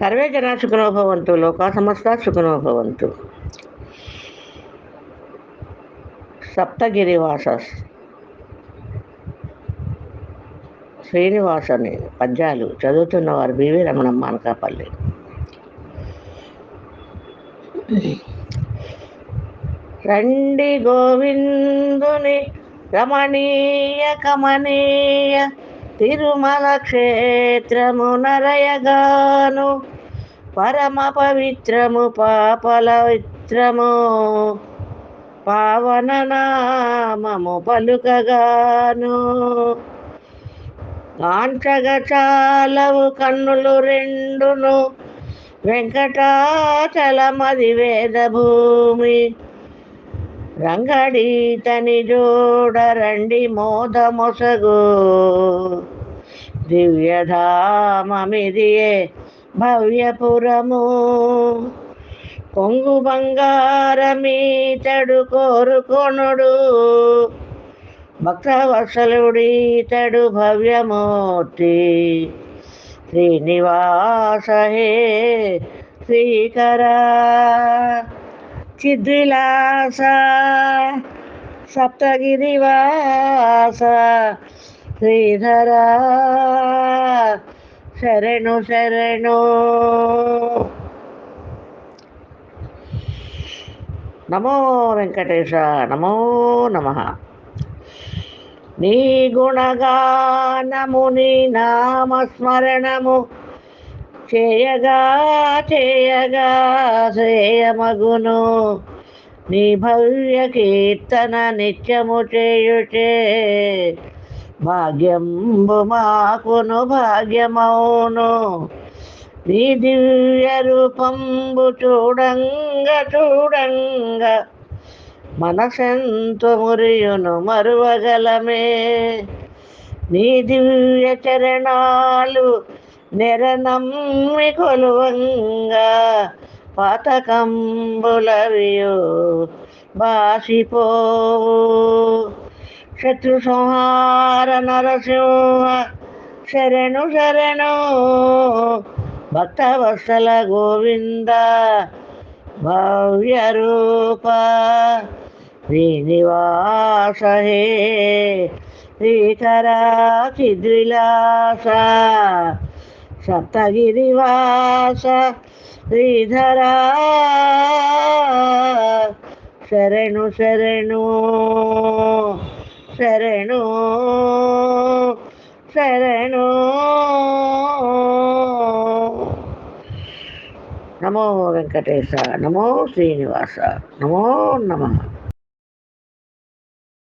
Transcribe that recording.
Survey జనా సుఖనోభవంతు లోకా సమస్త సుఖనోభవంతు సప్తగిరివాస శ్రీనివాస్ పద్యాలు చదువుతున్న వారు బివి రమణమ్మ అనకాపల్లి. రండి గోవిందుని రమణీయ కమనీయ తిరుమల క్షేత్రము నరయగాను పరమ పవిత్రము పాపలవిత్రము పావన నామము పలుకగాను. కాంచగ చాలవు కన్నులు రెండును వెంకటాచలమది వేద భూమి రంగడీతని జోడ రండి మోదమొసగు. దివ్యధామమిదియే భవ్యపురము. కొంగు బంగారమీతడు కోరుకొనుడు. భక్తవత్సలుడీతడు భవ్యమూర్తి. శ్రీనివాస హే శ్రీకరా. చిద్విలాస సప్తగిరివాస శ్రీధర శరణు శరణు. నమో వెంకటేశ నమో నమ. నీ గుణగానముని నామస్మరణము చేయగా చేయగా శ్రేయమగును. నీ భవ్య కీర్తన నిత్యము చేయుటే భాగ్యంబు మాకును భాగ్యమౌను. నీ దివ్య రూపంబు చూడంగ చూడంగ. మనసెంతు మురియును మరువగలమే. నీ దివ్య చరణాలు నెరనమ్మి కొలువంగా పాతకంబులవియు బాసిపోవు శత్రు సంహార నరసింహ శరణు శరణు భక్తవత్సల గోవింద భవ్య రూప శ్రీనివాస హే శ్రీకరా చిద్విలాస సప్తగిరివాస శ్రీధరా శరణు శరణు శరణు శరణు నమో వెంకటేశ నమో శ్రీనివాస నమో నమః